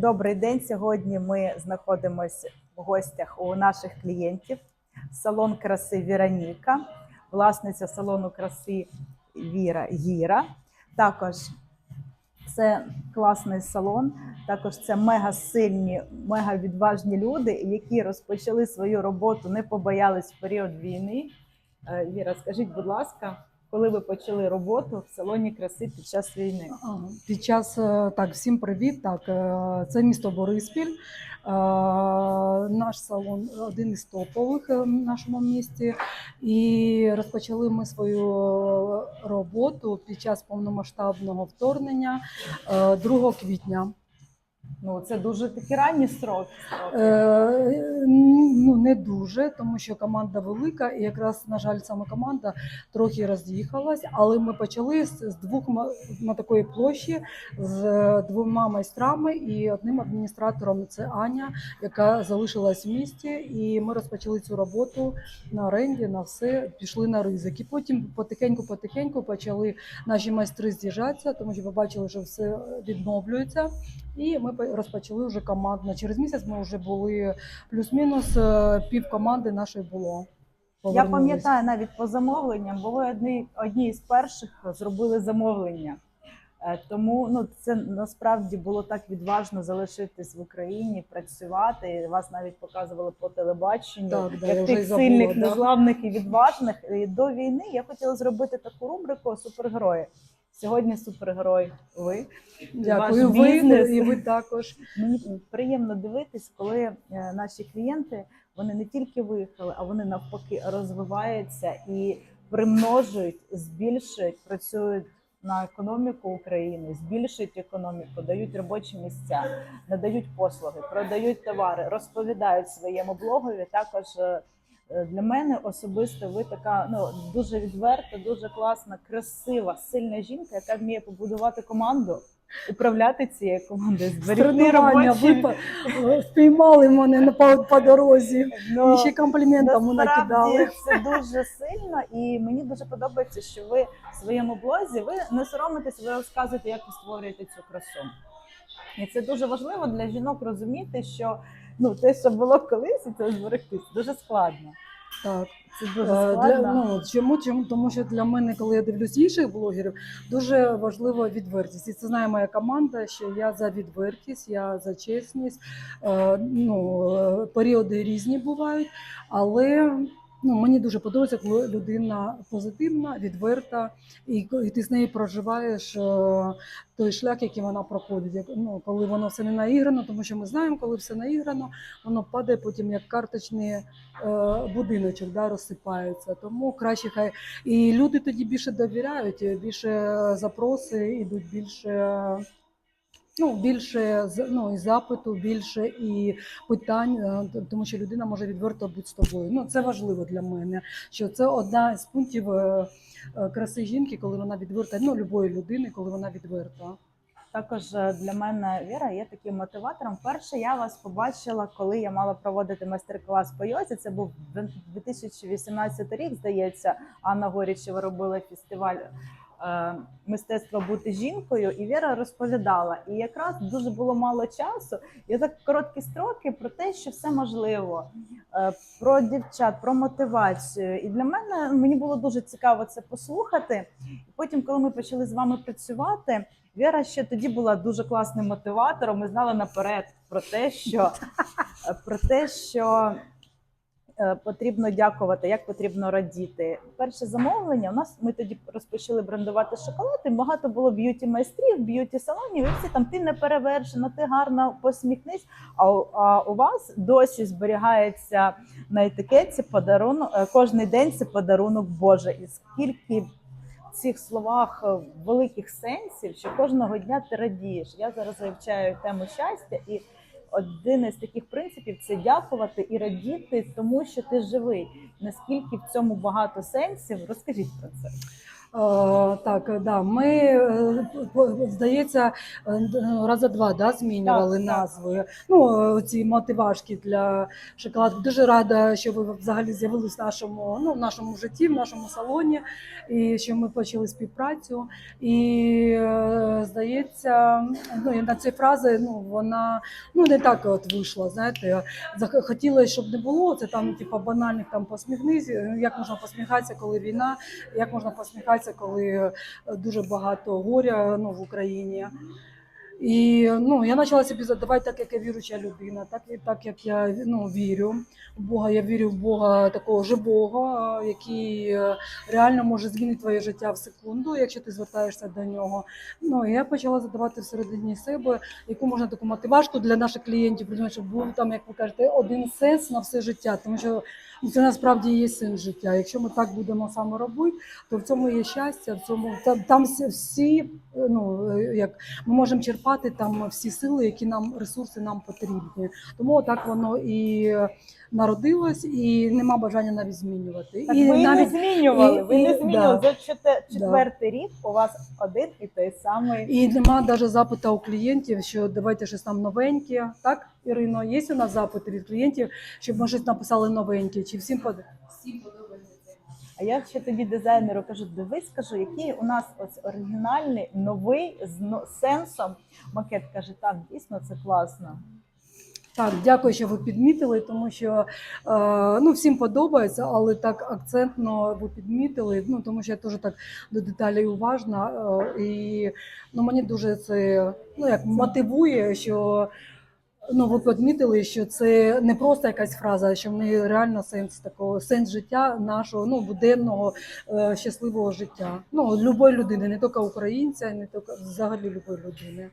Добрий день. Сьогодні ми знаходимося в гостях у наших клієнтів. Салон краси Віроніка, власниця салону краси Віра Гіра. Також це класний салон. Також це мега сильні, мега відважні люди, які розпочали свою роботу, не побоялись в період війни. Е, Віра, скажіть, будь ласка, коли ви почали роботу в салоні краси під час війни? Під час е, так, всім привіт. Так, е, це місто Бориспіль. Е, Наш салон один із топових в нашому місті. І розпочали ми свою роботу під час повномасштабного вторгнення е, 2 квітня. Ну, це дуже такі ранні строки. Е, Ну не дуже, тому що команда велика, і якраз на жаль, саме команда трохи роз'їхалась. Але ми почали з, з двох на такої площі з е, двома майстрами і одним адміністратором. Це Аня, яка залишилась в місті. І ми розпочали цю роботу на оренді, на все пішли на ризик. І потім потихеньку-потихеньку почали наші майстри з'їжджатися, тому що побачили, що все відновлюється. І ми по- розпочали вже командно. Через місяць ми вже були плюс-мінус е, пів команди нашої було. Я пам'ятаю навіть по замовленням, бо ви одні, одні із перших зробили замовлення. Е, Тому ну це насправді було так відважно залишитись в Україні, працювати. Вас навіть показували по телебаченню, Так, як й тих забула, сильних, да. незламних і відважних. І до війни я хотіла зробити таку рубрику супергерої. Сьогодні супергерой. Ви Дякую, Ваш ви бізнес. і ви також. Мені приємно дивитись, коли е, наші клієнти вони не тільки виїхали, а вони навпаки розвиваються і примножують, збільшують, працюють на економіку України, збільшують економіку, дають робочі місця, надають послуги, продають товари, розповідають своєму блогові. Також е, для мене особисто ви така ну дуже відверта, дуже класна, красива, сильна жінка, яка вміє побудувати команду. Управляти цією командою, зберегти робочі ви спіймали мене на по, по дорозі. Ну, і ще компліментами накидали. це дуже сильно, і мені дуже подобається, що ви в своєму блозі ви не соромитесь, ви розказуєте, як ви створюєте цю красу. І це дуже важливо для жінок розуміти, що ну те, що було колись, і це зберегти, дуже складно. Так. Це дуже Е, складно. Для, ну, чому? чому? Тому що для мене, коли я дивлюсь інших блогерів, дуже важлива відвертість. І це знає моя команда, що я за відвертість, я за чесність. Е, ну, е, періоди різні бувають, але ну, мені дуже подобається, коли людина позитивна, відверта, і, і ти з нею проживаєш е, той шлях, який вона проходить. Як, ну, коли воно все не наіграно, тому що ми знаємо, коли все наіграно, воно падає потім як карточний е, будиночок, да, розсипається. Тому краще хай і люди тоді більше довіряють, більше запроси ідуть, більше. Ну, більше ну, і запиту, більше і питань, е, тому що людина може відверто бути з тобою. Ну, це важливо для мене. Що це одна з пунктів е, е, краси жінки, коли вона відверта, ну, любої людини, коли вона відверта. Також для мене Віра є таким мотиватором. Перше, я вас побачила, коли я мала проводити майстер-клас по йозі. Це був 2018 рік, здається. Анна Горічева робила фестиваль мистецтва бути жінкою, і Віра розповідала. І якраз дуже було мало часу. І так короткі строки про те, що все можливо, е, про дівчат, про мотивацію. І для мене мені було дуже цікаво це послухати. Потім, коли ми почали з вами працювати. Віра ще тоді була дуже класним мотиватором. Ми знали наперед про те, що про те, що е, потрібно дякувати, як потрібно радіти. Перше замовлення у нас ми тоді розпочали брендувати шоколад. І багато було б'юті майстрів, б'юті салонів. І всі там ти не перевершена, ти гарно посміхнись. А, а у вас досі зберігається на етикетці подарунок. е, Кожний день це подарунок Боже. І скільки в цих словах е, великих сенсів, що кожного дня ти радієш. Я зараз вивчаю тему щастя, і один із таких принципів це дякувати і радіти, тому що ти живий. Наскільки в цьому багато сенсів, розкажіть про це. Е, Так, да, ми е, здається, е, раза два да, змінювали Так, так. назви. Ну, е, ці мотивашки для шоколаду. Дуже рада, що ви взагалі з'явились в нашому, ну, в нашому житті, в нашому салоні, і що ми почали співпрацю. І здається, ну, на ці фрази ну, вона ну, не так от вийшла. Знаєте, хотілося, щоб не було це там, типу, банальних там посміхнись. Як можна посміхатися, коли війна, як можна посміхатися, коли е, дуже багато горя ну, в Україні. І ну, я почала собі задавати так, як я віруюча людина, так, і так як я ну, вірю в Бога. Я вірю в Бога такого живого, е, який е, реально може змінити твоє життя в секунду, якщо ти звертаєшся до нього. Ну, і я почала задавати всередині себе, яку можна таку мотивашку для наших клієнтів, щоб був там, як ви кажете, один сенс на все життя. Тому що ну, це насправді є син життя. Якщо ми так будемо саме робити, то в цьому є щастя, в цьому там, там всі- всі, е, ну е, як ми можемо черпати там всі сили, які нам ресурси нам потрібні. Тому так воно і народилось, і нема бажання навіть змінювати. Так і ви навіть не змінювали. і- ви і- не змінювали. да. За четвертий рік у вас один і той самий. І нема навіть запиту у клієнтів, що давайте щось там новеньке. Так, Ірино, є у нас запити від клієнтів, щоб ми щось написали новеньке? Чи всім под... всім подобається? А я ще тоді дизайнеру кажу: дивись, кажу, який у нас ось оригінальний, новий з сенсом. Макет каже, так, дійсно це класно. Так, дякую, що ви підмітили, тому що е, ну, всім подобається, але так акцентно ви підмітили. Ну тому що я теж так до деталей уважна. Е, і ну, мені дуже це ну, як мотивує, що ну, ви підмітили, що це не просто якась фраза, що в неї реально сенс такого, сенс життя нашого ну, буденного е, щасливого життя. Ну, любої людини, не тільки українця, не тільки взагалі любої людини.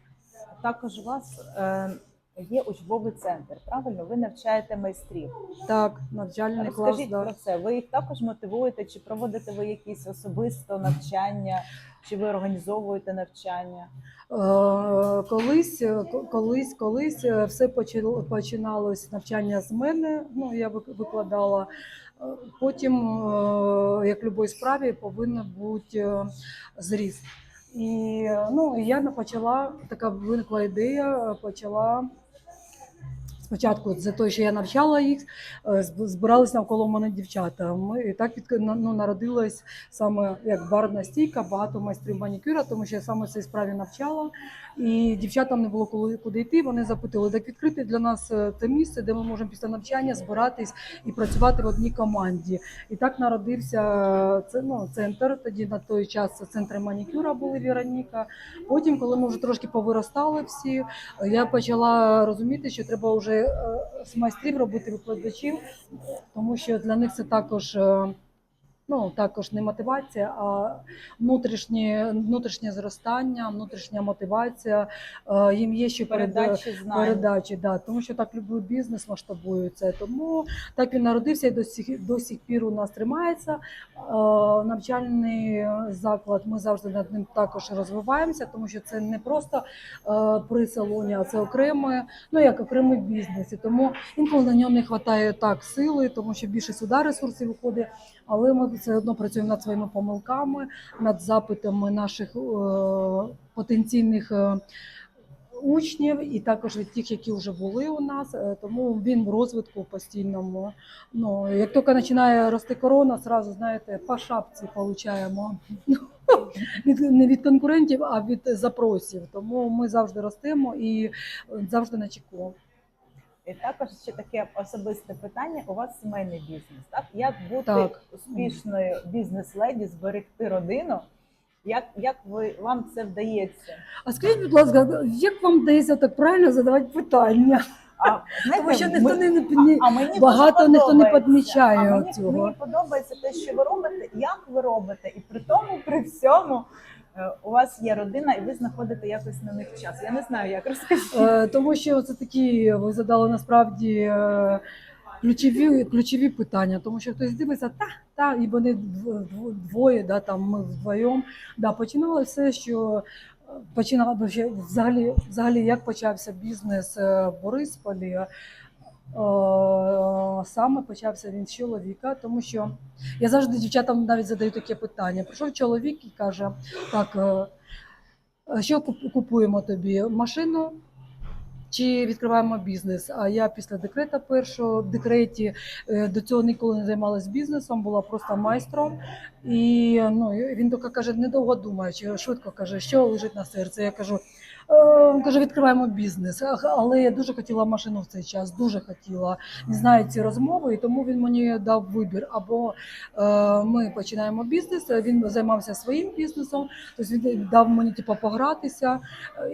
Також вас е, є учбовий центр. Правильно, ви навчаєте майстрів. Так, навчальний клас. Розкажіть Да. про це. Ви їх також мотивуєте, чи проводите ви якісь особисто навчання, чи ви організовуєте навчання? Е, Колись, е, колись, колись е, все починалось навчання з мене. Ну я вик- викладала. Потім, як будь-якій справі, повинен бути зріст. І ну, я почала така виникла ідея, почала. Спочатку за те, що я навчала їх, е, зб- збирались навколо мене дівчата. Ми і так від ну, народилась саме як барна стійка, багато майстрів манікюра, тому що я саме цій справі навчала. І дівчатам не було коли куди йти. Вони запитали, так відкрити для нас е, те місце, де ми можемо після навчання збиратись і працювати в одній команді. І так народився е, це ну, центр. Тоді на той час це центри манікюра були Віроніка. Потім, коли ми вже трошки повиростали всі, я почала розуміти, що треба вже з майстрів робити викладачів, тому що для них це також. Е, Ну, також не мотивація, а внутрішнє, внутрішнє зростання, внутрішня мотивація. Е, Їм є що перед, Передачі знань. передачі, да, тому що так любий бізнес масштабується. Тому так він народився і до сих, до сих пір у нас тримається. Е, навчальний заклад. Ми завжди над ним також розвиваємося, тому що це не просто е, при салоні, а це окреме, ну як окремий бізнес. І тому інколи на ньому не вистачає так сили, тому що більше сюди ресурсів виходить. Але ми все одно працюємо над своїми помилками, над запитами наших е, потенційних. е, Учнів і також від тих, які вже були у нас, Е, тому він в розвитку постійному. Ну як тільки починає рости корона, зразу знаєте, по шапці получаємо не від конкурентів, а від запросів. Тому ми завжди ростемо і завжди на чеку. І також ще таке особисте питання. У вас сімейний бізнес. Так як бути Так. успішною бізнес-леді, зберегти родину? Як, як ви вам це вдається? А скажіть, будь ласка, як вам вдається так правильно задавати питання? А знаєте, Тому що ніхто ми- не, не а, а мені багато ніхто не підмічає а мені, цього. Мені подобається те, що ви робите, як ви робите, і при тому, при всьому у вас є родина, і ви знаходите якось на них час. Я не знаю, як розкажіть. Е, Тому що це такі ви задали насправді е, ключові, ключові питання. Тому що хтось дивиться, та, та, і вони дв- дв- двоє, да, там ми вдвоєм. Да, починали все, що е, починала взагалі, взагалі, як почався бізнес е, в Борисполі. Е, Саме почався він з чоловіка, тому що я завжди дівчатам навіть задаю таке питання. Прийшов чоловік і каже: так, е, е, що купуємо тобі? Машину чи відкриваємо бізнес? А я після декрета першого в декреті до цього ніколи не займалася бізнесом, була просто майстром. І ну, він тільки каже, недовго думаючи, швидко каже, що лежить на серці. Я кажу. «Е, Каже, відкриваємо бізнес. Але я дуже хотіла машину в цей час, дуже хотіла. Не знаю ці розмови, і тому він мені дав вибір. Або е, ми починаємо бізнес, він займався своїм бізнесом, тобто він дав мені типу, погратися.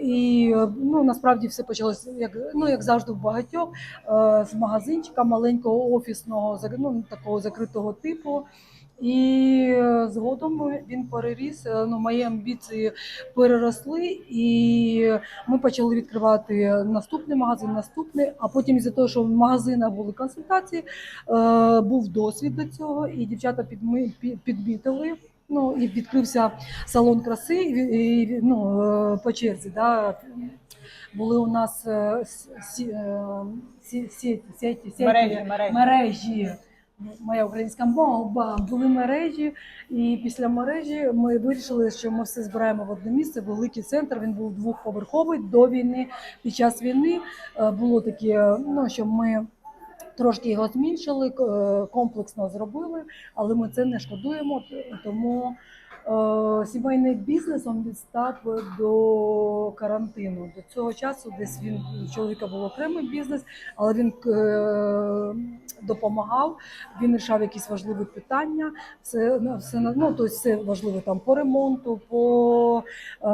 І е, ну, насправді все почалося, як, ну, як завжди, в багатьох, е, з магазинчика маленького офісного, ну, такого закритого типу. І е, згодом він переріс, е, ну, мої амбіції переросли, і ми почали відкривати наступний магазин, наступний. А потім із-за того, що в магазинах були консультації, е, був досвід до цього, і дівчата підмітили. Ну і відкрився салон краси. І, і, ну, по черзі. Да. Були у нас сі, сі, сі, сіті, сіті, Мережі, мережі. мережі. Моя українська мова були мережі, і після мережі ми вирішили, що ми все збираємо в одне місце. Великий центр. Він був двохповерховий до війни. Під час війни е, було таке, ну що ми. Трошки його зміншили, е, комплексно зробили, але ми це не шкодуємо. Тому е, сімейний бізнесом відстав до карантину. До цього часу десь він чоловіка був окремий бізнес, але він е, допомагав. Він рішав якісь важливі питання. Все, ну, все ну, тобто все важливе там по ремонту, по е,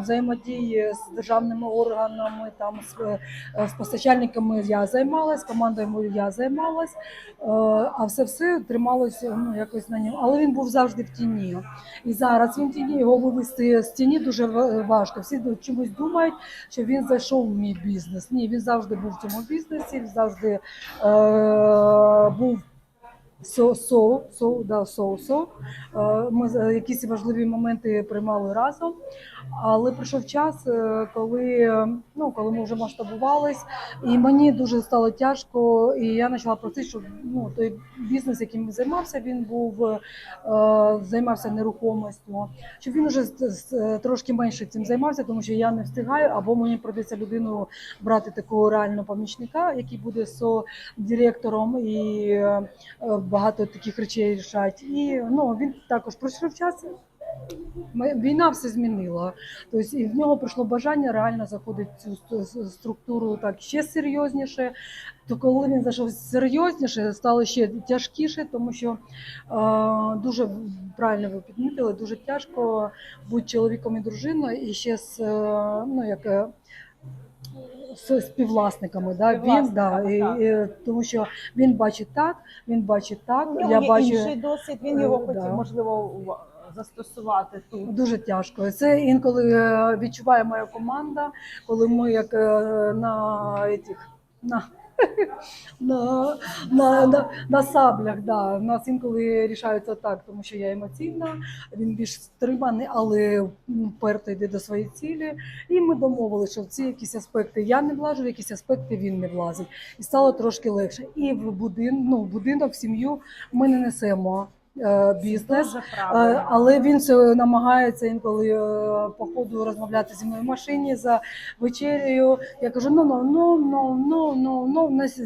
взаємодії з державними органами, там з, е, з постачальниками я займалась, командою я займалась, е, а все все трималося ну, якось на ньому. Але він був завжди в тіні. І зараз він тіні його вивести з тіні дуже важко. Всі чомусь думають, що він зайшов в мій бізнес. Ні, він завжди був в цьому бізнесі, він завжди е, був. Со, со, со, да, со, со. Е, Ми якісь важливі моменти приймали разом. Але прийшов час, е, коли, ну, коли ми вже масштабувались, і мені дуже стало тяжко, і я почала просити, щоб ну, той бізнес, яким займався, він був е, займався нерухомістю, щоб він вже трошки менше цим займався, тому що я не встигаю, або мені прийдеться людину брати такого реального помічника, який буде со директором і е, багато таких речей рішать. І ну, він також пройшов час. Війна все змінила. Тобто і в нього прийшло бажання реально заходити в цю структуру так ще серйозніше. То коли він зайшов серйозніше, стало ще тяжкіше, тому що е, дуже правильно ви підмітили, дуже тяжко бути чоловіком і дружиною, і ще з е, ну як. е, з співвласниками, да він да і, і, тому що він бачить так, він бачить так. Я є бачу інший досвід, він його Е, хотів, да. можливо, у- застосувати тут. Дуже тяжко. Це інколи е, відчуває моя команда, коли ми як е, на этих, на, на, на, на, на саблях. Да. Нас інколи рішаються так, тому що я емоційна, він більш стриманий, але вперто йде до своєї цілі. І ми домовилися, що в ці якісь аспекти я не влажу, в якісь аспекти він не влазить. І стало трошки легше. І в будин, ну, будинок, в сім'ю ми не несемо бізнес. Дуже Е. Але він це намагається інколи е, по ходу розмовляти зі мною в машині за вечерею. Я кажу: ну ну ну ну ну ну ну в нас,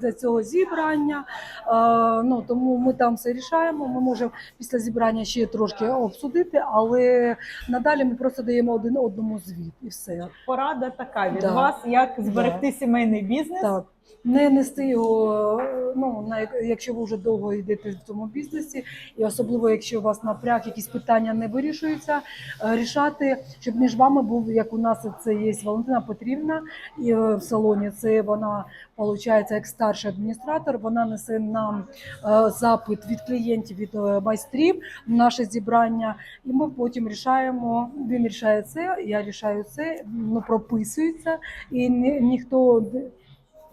для цього зібрання. Е, Ну тому ми там все рішаємо. Ми можемо після зібрання ще трошки обсудити, але надалі ми просто даємо один одному звіт і все. Порада така від Да. вас, як зберегти сімейний бізнес. Так. Не нести його, ну на якщо ви вже довго йдете в цьому бізнесі, і особливо якщо у вас напряг, якісь питання не вирішуються, е, рішати, щоб між вами був як у нас це є Валентина Петрівна і е, в салоні. Це вона виходить як старший адміністратор. Вона несе нам е, запит від клієнтів від майстрів наше зібрання, і ми потім рішаємо. Він рішає це, я рішаю це, ну прописується, і ні, ніхто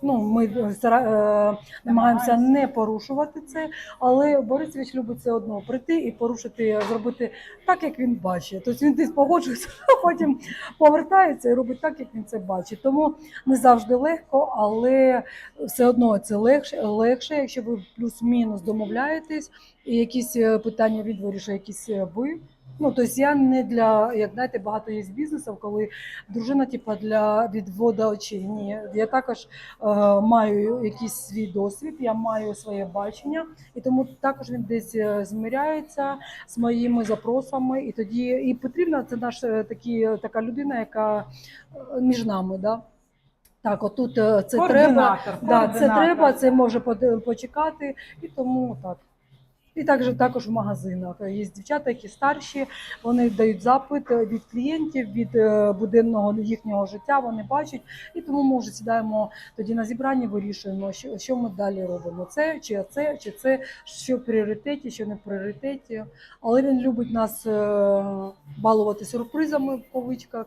Ну, ми стара- е, намагаємося не порушувати це, але Борисович любить все одно прийти і порушити, зробити так, як він бачить. Тобто він десь погоджується, а потім повертається і робить так, як він це бачить. Тому не завжди легко, але все одно це легше, легше, якщо ви плюс-мінус домовляєтесь, і якісь е, питання він вирішує, якісь е, ви. Ну, тобто я не для, як знаєте, багато є бізнесів, коли дружина, типа, для відводу очей. Ні, я також е, маю якийсь свій досвід, я маю своє бачення, і тому також він десь е, зміряється з моїми запросами. І тоді і потрібна це наш е, такі, така людина, яка е, між нами. Да? Так, отут це треба. Координатор, Да, це треба, це може почекати, і тому так. І також також в магазинах є дівчата, які старші, вони дають запит від клієнтів, від е, буденного їхнього життя. Вони бачать, і тому ми вже сідаємо тоді на зібранні, вирішуємо, що, що ми далі робимо. Це чи це, чи це, що в пріоритеті, що не в пріоритеті. Але він любить нас е, балувати сюрпризами в кавичках.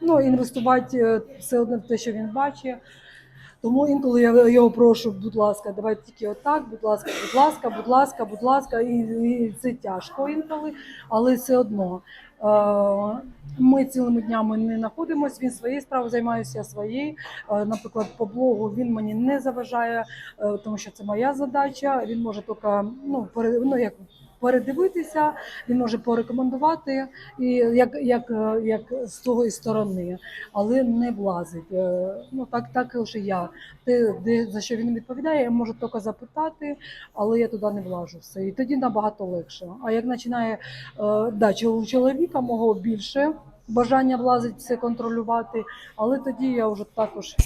Ну, інвестувати е, все одно в те, що він бачить. Тому інколи я його прошу, будь ласка, давайте тільки отак, будь ласка, будь ласка, будь ласка, будь ласка, і, і це тяжко інколи, але все одно. Е, Ми цілими днями не знаходимося, він своєю справою займаюся, своєю. Е, Наприклад, по блогу він мені не заважає, е, тому що це моя задача. Він може тільки ну, пере- ну, як передивитися, він може порекомендувати, і як, як, е, як з того сторони, але не влазить. Е, Ну так також і я. Те, де за що він відповідає, я можу тільки запитати, але я туди не влажу все. І тоді набагато легше. А як починає е, да, у чоловіка мого більше бажання влазить все контролювати, але тоді я вже також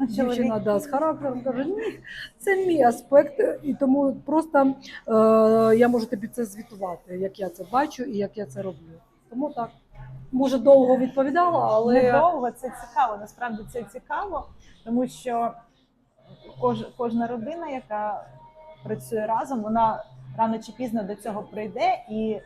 дівчина да, з характером каже, ні, це мій аспект, і тому просто е, я можу тобі це звітувати, як я це бачу і як я це роблю. Тому так. Може, довго відповідала, але Недовго це цікаво. Насправді це цікаво, тому що кож, кожна родина, яка працює разом, вона рано чи пізно до цього прийде, і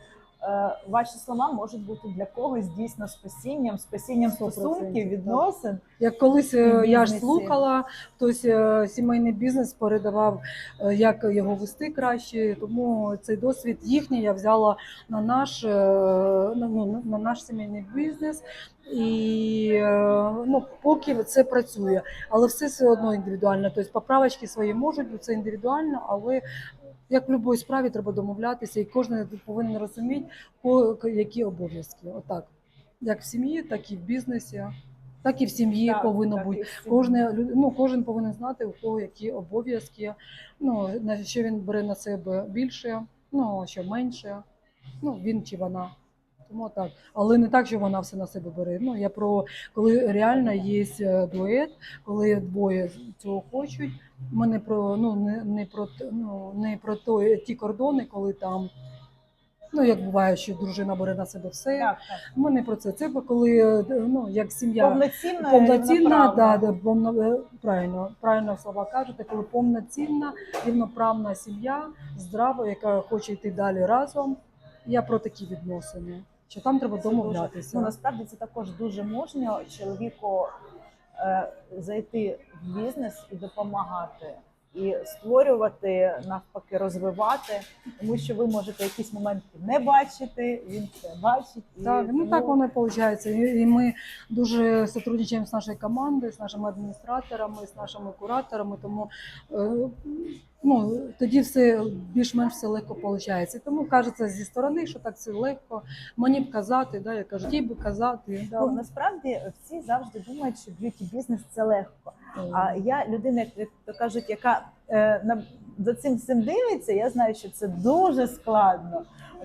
ваші слова можуть бути для когось дійсно спасінням, спасінням Сто стосунків, відносин. Як колись е, я ж слухала, хтось е, сімейний бізнес передавав, е, як його вести краще. Тому цей досвід їхній я взяла на наш, е, ну, на наш сімейний бізнес. І е, ну, поки це працює, але все все одно індивідуально. Тобто поправочки свої можуть це індивідуально, але як в будь-якій справі треба домовлятися, і кожен повинен розуміти, які обов'язки. Отак. Як в сім'ї, так і в бізнесі, так і в сім'ї Так, повинно так, бути. Кожне ну, кожен повинен знати, у кого які обов'язки, ну, на що він бере на себе більше, ну, що менше. Ну, він чи вона. Тому так. Але не так, що вона все на себе бере. Ну, я про коли реально є е, дует, коли двоє цього хочуть. Ми не про ну не, не про ну, не про то, ті кордони, коли там. Ну, як буває, що дружина бере на себе все. Так, так. Ми не про це. Це коли е, ну, як сім'я Повноцінна, повноцінна, да, да, повно, е, правильно, правильно слова кажете, коли повноцінна, рівноправна сім'я, здрава, яка хоче йти далі разом. Я про такі відносини. Що там треба домовлятися. Ну, насправді це також дуже мужньо чоловіку е, зайти в бізнес і допомагати, і створювати, навпаки, розвивати, тому що ви можете якісь моменти не бачити, він це бачить. І Так, ну так воно і виходить. І і ми дуже сотрудничаємо з нашою командою, з нашими адміністраторами, з нашими кураторами. Тому е, ну, тоді все більш-менш все легко виходить. Тому кажеться зі сторони, що так все легко. Мені б казати, да, я кажу, ті би казати. Да. Ну, насправді всі завжди думають, що б'юті бізнес це легко. А я людина, як то кажуть, яка е, на за цим всім дивиться, я знаю, що це дуже складно.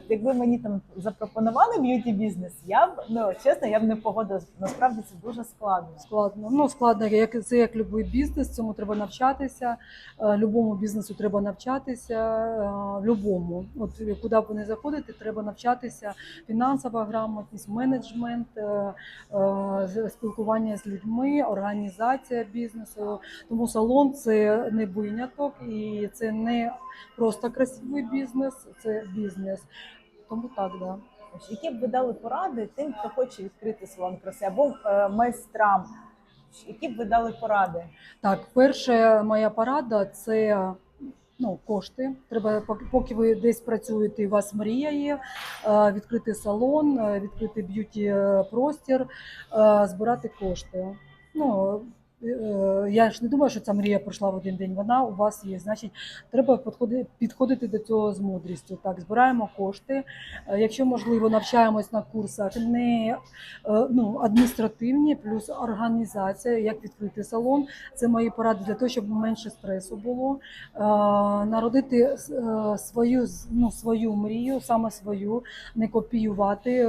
Якби мені там запропонували б'юті бізнес, я б ну чесно, я б не погодилась. Насправді це дуже складно. Складно. Ну складно, як це як будь-який бізнес, цьому треба навчатися. Е, Любому бізнесу треба навчатися. е, Любому, от куди б не заходите, треба навчатися. Фінансова грамотність, менеджмент, е, е, спілкування з людьми, організація бізнесу. Тому салон це не виняток і це не просто красивий бізнес, це бізнес. Тому так, да. Які б ви дали поради тим, хто хоче відкрити салон краси або е, майстрам? які б ви дали поради? Так, перша моя порада це ну, кошти. Треба, поки- ви десь працюєте, і у вас мрія є, е, відкрити салон, е, відкрити б'юті простір, збирати кошти. Ну, я ж не думаю, що ця мрія пройшла в один день. Вона у вас є. Значить, треба підходити, підходити до цього з мудрістю. Так, збираємо кошти. Е, Якщо можливо, навчаємось на курсах не е, ну, адміністративні, плюс організація, як відкрити салон. Це мої поради для того, щоб менше стресу було. Е, Народити свою ну, свою мрію, саме свою, не копіювати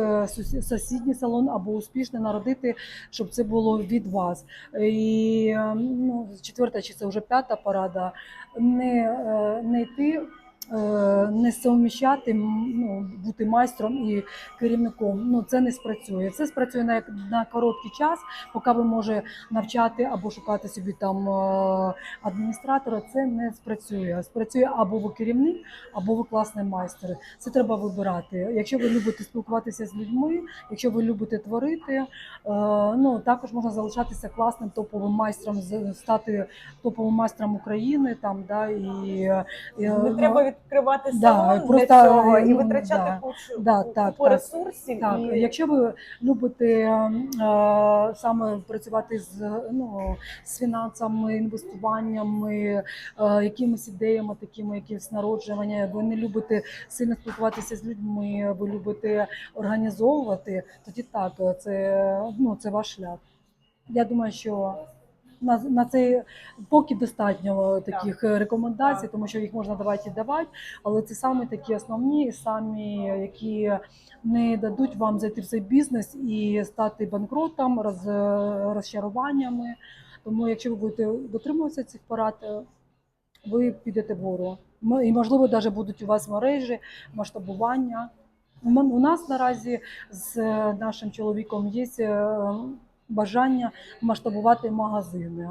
сусідній салон або успішно народити, щоб це було від вас. І е, ну, четверта чи це вже п'ята порада. Не, е, не йти. Е, Не совміщати, ну, бути майстром і керівником. Ну це не спрацює. Це спрацює на, на короткий час, поки ви може навчати або шукати собі там е, адміністратора. Це не спрацює. Спрацює або ви керівник, або ви класний майстер. Це треба вибирати. Якщо ви любите спілкуватися з людьми, якщо ви любите творити, е, ну також можна залишатися класним топовим майстром, стати топовим майстром України. Там да і, і Не треба відкривати да, салон просто, для цього і ну, витрачати да. кучу Да, так, так. ресурсів. Так, і... якщо ви любите е, саме працювати з ну з фінансами, інвестуваннями, е, якимись ідеями, такими якісь народжування, ви не любите сильно спілкуватися з людьми, ви любите організовувати, тоді так, це ну це ваш шлях. Я думаю, що на, на це поки достатньо таких рекомендацій, Так. тому що їх можна давати і давати, але це саме такі основні, самі які не дадуть вам зайти в цей бізнес і стати банкротом, роз, розчаруваннями. Тому, якщо ви будете дотримуватися цих порад, е, ви підете вгору. І, можливо, навіть будуть у вас мережі, масштабування. У нас наразі з е, нашим чоловіком є е, бажання масштабувати магазини.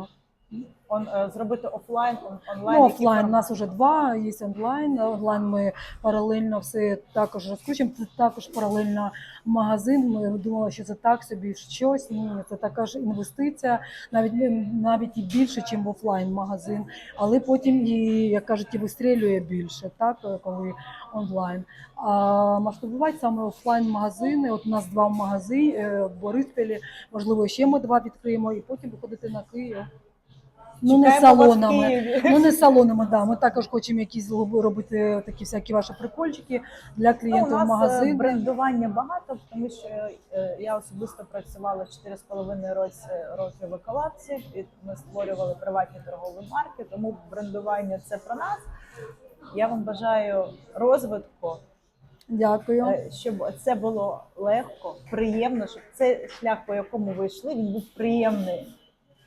Он, е, зробити офлайн, он, онлайн. Ну, офлайн у нас вже два, є онлайн. Онлайн ми паралельно все також розкручуємо. Це також паралельно магазин. Ми думали, що це так собі щось. Ні, це також інвестиція, навіть навіть і більше, ніж в офлайн магазин. Але потім і як кажуть, і вистрілює більше, так коли онлайн. А масштабувати саме офлайн магазини. От у нас два магазини в Бориспілі. Можливо, ще ми два відкриємо, і потім виходити на Київ. Ну не Чекаємо вас в салонами. Києві. Ну не салонами, да. Ми також хочемо якісь робити такі всякі ваші прикольчики для Ну, у клієнтів нас е, магазину. брендування багато, тому що е, я особисто працювала 4,5 році років в еколапсі, і ми створювали приватні торгові марки, тому брендування це про нас. Я вам бажаю розвитку, Дякую. е, щоб це було легко, приємно, щоб цей шлях, по якому ви йшли, він був приємний.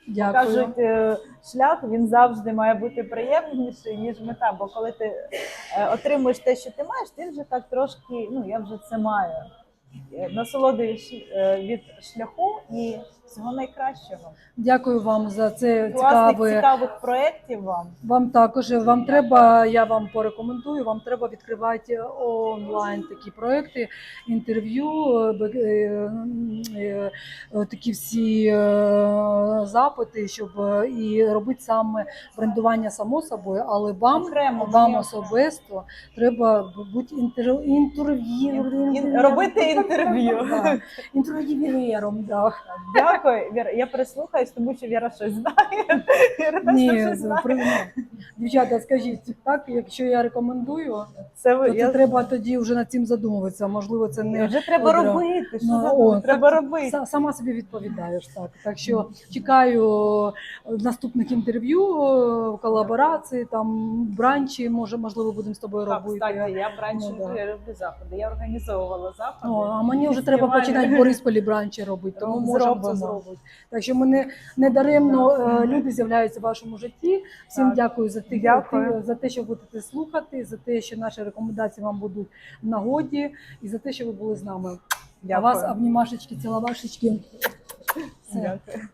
Дякую. Кажуть, е, шлях він завжди має бути приємніший, ніж мета. Бо коли ти е, отримуєш те, що ти маєш, ти вже так трошки, ну я вже це маю. Е, Насолодуєш від шляху і всього найкращого. Дякую вам за це цікаве. цікавих проєктів вам. Вам також вам треба. Я вам порекомендую. Вам треба відкривати онлайн такі проекти, інтерв'ю, е, е, е, такі всі запити, щоб і робити саме брендування само собою, але вам Окремо вам особисто треба бути інтер... інтерв'ю Ін- робити інтерв'ю. Інтерв'юєром. Да. Дякую, Віра. Я прислухаюсь, тому що Віра щось знає. Віра Ні, щось знає. при- дівчата, скажіть так, якщо я рекомендую, Це ви то це я- треба тоді вже над цим задумуватися. Можливо, це не вже треба одра- робити. Що Ну, за о, треба так, робити? Са- Сама собі відповідаєш так. Так що чекаю наступних інтерв'ю, е, колаборації, там бранчі, може, можливо, будемо з тобою Так, робити. кстати, я вранці Ну, да. роблю заходи. Я організовувала заходи. О, а мені вже треба починати в Борисполі бранчі робити, тому Ну, можемо зробимо. Зробити. Так що мене не даремно е, люди з'являються в вашому житті. Всім Так. дякую за те, Дякую. за те, що будете слухати, за те, що наші рекомендації вам будуть в нагоді, і за те, що ви були з нами. А Дякую. вас обнімашечки, ціловашечки. Все. Дякую.